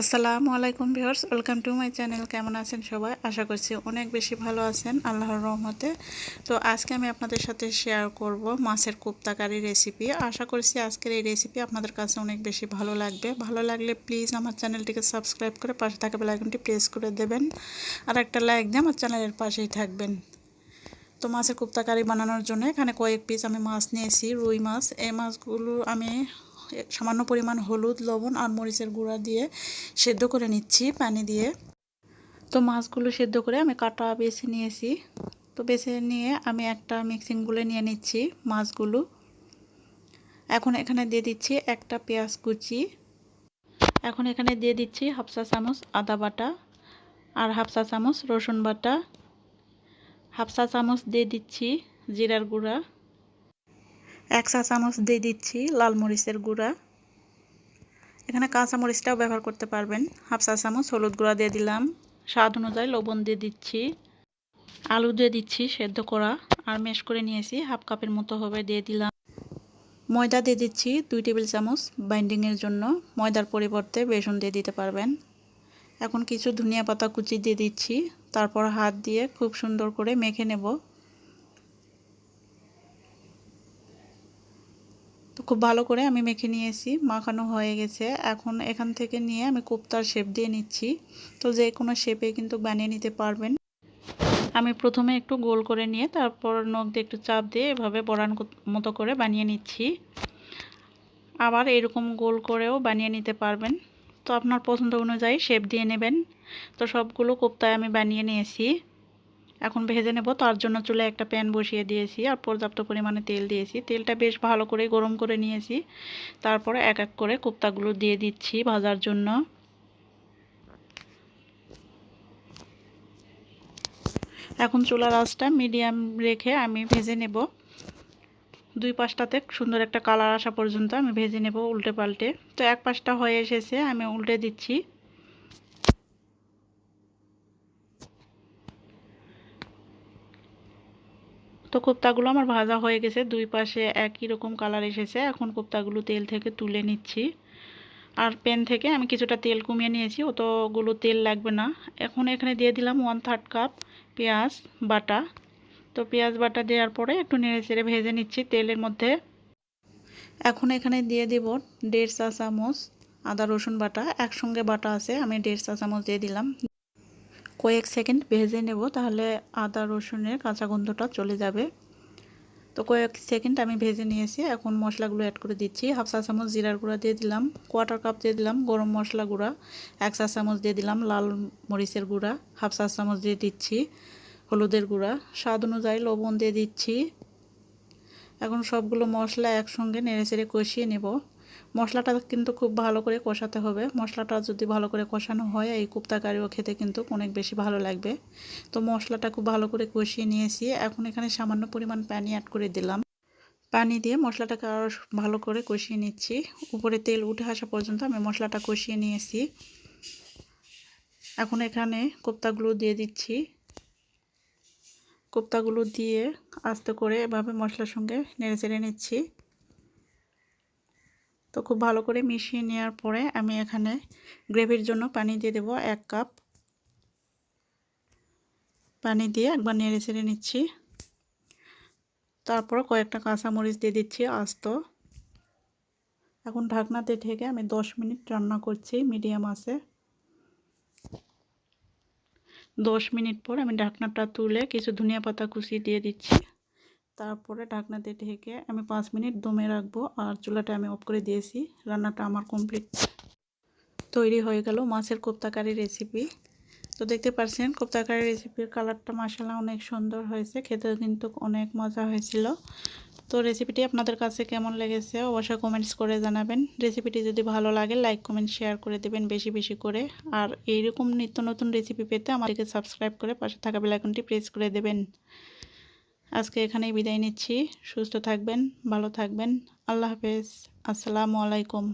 আসসালামু আলাইকুম viewers, welcome to my channel, কেমন আছেন সবাই? আশা করছি অনেক বেশি ভালো আছেন, আল্লাহর রহমতে। তো আজকে আমি আপনাদের সাথে শেয়ার করব মাছের কোপ্তাকারি রেসিপি আশা করছি আজকের এই রেসিপি আপনাদের কাছে অনেক বেশি ভালো লাগবে। ভালো লাগলে প্লিজ আমার চ্যানেলটিকে সাবস্ক্রাইব করে পাশে থাকা বেলাইকনটি প্রেস করে দেবেন। আর একটা লাইক দিয়ে আমার চ্যানেলের পাশেই থাকবেন। তো মাছের কোপ্তাকারি বানানোর জন্য এখানে কয়েক পিস আমি মাছ নিয়েছি, রুই মাছ। এই মাছগুলো আমি সামান্য পরিমাণ হলুদ, লবণ আর মরিচের গুঁড়া দিয়ে সেদ্ধ করে নিচ্ছি পানি দিয়ে। তো মাছগুলো সেদ্ধ করে আমি কাটা বেছে নিয়েছি। তো বেছে নিয়ে আমি একটা মিক্সিং বলে নিয়ে নিচ্ছি মাছগুলো। এখন এখানে দিয়ে দিচ্ছি একটা পেঁয়াজ কুচি। এখন এখানে দিয়ে দিচ্ছি হাফসা চামচ আদা বাটা আর হাফসা চামচ রসুন বাটা। হাফসা চামচ দিয়ে দিচ্ছি জিরার গুঁড়া। এক চা চামচ দিয়ে দিচ্ছি লাল মরিচের গুঁড়া। এখানে কাঁচা মরিচটাও ব্যবহার করতে পারবেন। হাফ চা চামচ হলুদ গুঁড়া দিয়ে দিলাম। স্বাদ অনুযায়ী লবণ দিয়ে দিচ্ছি। আলু দিয়ে দিচ্ছি সেদ্ধ করা। আর মেশ করে নিয়েছি, হাফ কাপের মতো হবে দিয়ে দিলাম। ময়দা দিয়ে দিচ্ছি দুই টেবিল চামচ বাইন্ডিংয়ের জন্য। ময়দার পরিবর্তে বেসন দিয়ে দিতে পারবেন। এখন কিছু ধনিয়া পাতা কুচি দিয়ে দিচ্ছি। তারপর হাত দিয়ে খুব সুন্দর করে মেখে নেব। খুব ভালো করে আমি মেখে নিয়েছি, মাখানো হয়ে গেছে। এখন এখান থেকে নিয়ে আমি কোপ্তার শেপ দিয়ে নিচ্ছি। তো যে কোনো শেপে কিন্তু বানিয়ে নিতে পারবেন। আমি প্রথমে একটু গোল করে নিয়ে তারপর নখ দিয়ে একটু চাপ দিয়ে এভাবে বড়ান মতো করে বানিয়ে নিচ্ছি। আবার এরকম গোল করেও বানিয়ে নিতে পারবেন। তো আপনার পছন্দ অনুযায়ী শেপ দিয়ে নেবেন। তো সবগুলো কোপ্তায় আমি বানিয়ে নিয়েছি। এখন ভেজে নেব। তার জন্য চুলে একটা প্যান বসিয়ে দিয়েছি আর পর্যাপ্ত পরিমাণে তেল দিয়েছি। তেলটা বেশ ভালো করে গরম করে নিয়েছি। তারপরে এক এক করে কোপ্তাগুলো দিয়ে দিচ্ছি ভাজার জন্য। এখন চুলার আঁচটা মিডিয়াম রেখে আমি ভেজে নেব। দুই পাশটাতে সুন্দর একটা কালার আসা পর্যন্ত আমি ভেজে নেব উল্টে পাল্টে। তো এক পাশটা হয়ে এসেছে, আমি উল্টে দিচ্ছি। তো কোপ্তাগুলো আমার ভাজা হয়ে গেছে। দুই পাশে একই রকম কালার এসেছে। এখন কোপ্তাগুলো তেল থেকে তুলে নিচ্ছি। আর প্যান থেকে আমি কিছুটা তেল কমিয়ে নিয়েছি। অতগুলো তেল লাগবে না। এখন এখানে দিয়ে দিলাম ওয়ান থার্ড কাপ পেঁয়াজ বাটা। তো পেঁয়াজ বাটা দেওয়ার পরে একটু নেড়ে চেড়ে ভেজে নিচ্ছি তেলের মধ্যে। এখন এখানে দিয়ে দেব দেড় চা চামচ আদা রসুন বাটা। একসঙ্গে বাটা আছে, আমি দেড় চা চামচ দিয়ে দিলাম। কয়েক সেকেন্ড ভেজে নেব, তাহলে আদা রসুনের কাঁচা গন্ধটা চলে যাবে। তো কয়েক সেকেন্ড আমি ভেজে নিয়েছি, এখন মশলাগুলো অ্যাড করে দিচ্ছি। হাফ চা চামচ জিরার গুঁড়া দিয়ে দিলাম কোয়াটার কাপ দিয়ে দিলাম গরম মশলা গুঁড়া, এক চা চামচ দিয়ে দিলাম লাল মরিচের গুঁড়া, হাফ চা চামচ দিয়ে দিচ্ছি হলুদের গুঁড়া, স্বাদ অনুযায়ী লবণ দিয়ে দিচ্ছি। এখন সবগুলো মশলা একসঙ্গে নেড়ে চেড়ে কষিয়ে নেব। মশলাটা কিন্তু খুব ভালো করে কষাতে হবে। মশলাটা যদি ভালো করে কষানো হয়, এই কুপ্তা কারিও খেতে কিন্তু অনেক বেশি ভালো লাগবে। তো মশলাটা খুব ভালো করে কষিয়ে নিয়েছি। এখন এখানে সামান্য পরিমাণ পানি অ্যাড করে দিলাম। পানি দিয়ে মশলাটাকে আরও ভালো করে কষিয়ে নিচ্ছি। উপরে তেল উঠে আসা পর্যন্ত আমি মশলাটা কষিয়ে নিয়েছি। এখন এখানে কোপ্তাগুলো দিয়ে দিচ্ছি। কোপ্তাগুলো দিয়ে আস্তে করে এভাবে মশলার সঙ্গে নেড়ে চেড়ে নিচ্ছি। তো খুব ভালো করে মিশিয়ে নেওয়ার পরে আমি এখানে গ্রেভির জন্য পানি দিয়ে দেব এক কাপ। পানি দিয়ে একবার নেড়ে ছেড়ে নিচ্ছি। তারপর কয়েকটা কাঁচামরিচ দিয়ে দিচ্ছি আস্ত। এখন ঢাকনাতে ঢেকে আমি দশ মিনিট রান্না করছি মিডিয়াম আছে। দশ মিনিট পর আমি ঢাকনাটা তুলে কিছু ধনিয়া পাতা কুচি দিয়ে দিচ্ছি। তারপরে ঢাকনা দিয়ে ঢেকে আমি পাঁচ মিনিট দমে রাখব আর চুলাটা আমি অফ করে দিয়েছি। রান্নাটা আমার কমপ্লিট তৈরি হয়ে গেল মাছের কোপ্তাকারি রেসিপি তো দেখতে পাচ্ছেন, কোপ্তাকারি রেসিপির কালারটা মাসালা অনেক সুন্দর হয়েছে, খেতেও কিন্তু অনেক মজা হয়েছিল। তো রেসিপিটি আপনাদের কাছে কেমন লেগেছে অবশ্যই কমেন্টস করে জানাবেন। রেসিপিটি যদি ভালো লাগে লাইক কমেন্ট শেয়ার করে দেবেন বেশি বেশি করে। আর এইরকম নিত্য নতুন রেসিপি পেতে আমাদেরকে সাবস্ক্রাইব করে পাশে থাকা বেলাইকনটি প্রেস করে দেবেন। আজকে এখানেই বিদায় নিচ্ছি। সুস্থ থাকবেন ভালো থাকবেন। আল্লাহ হাফেজ। আসসালামু আলাইকুম।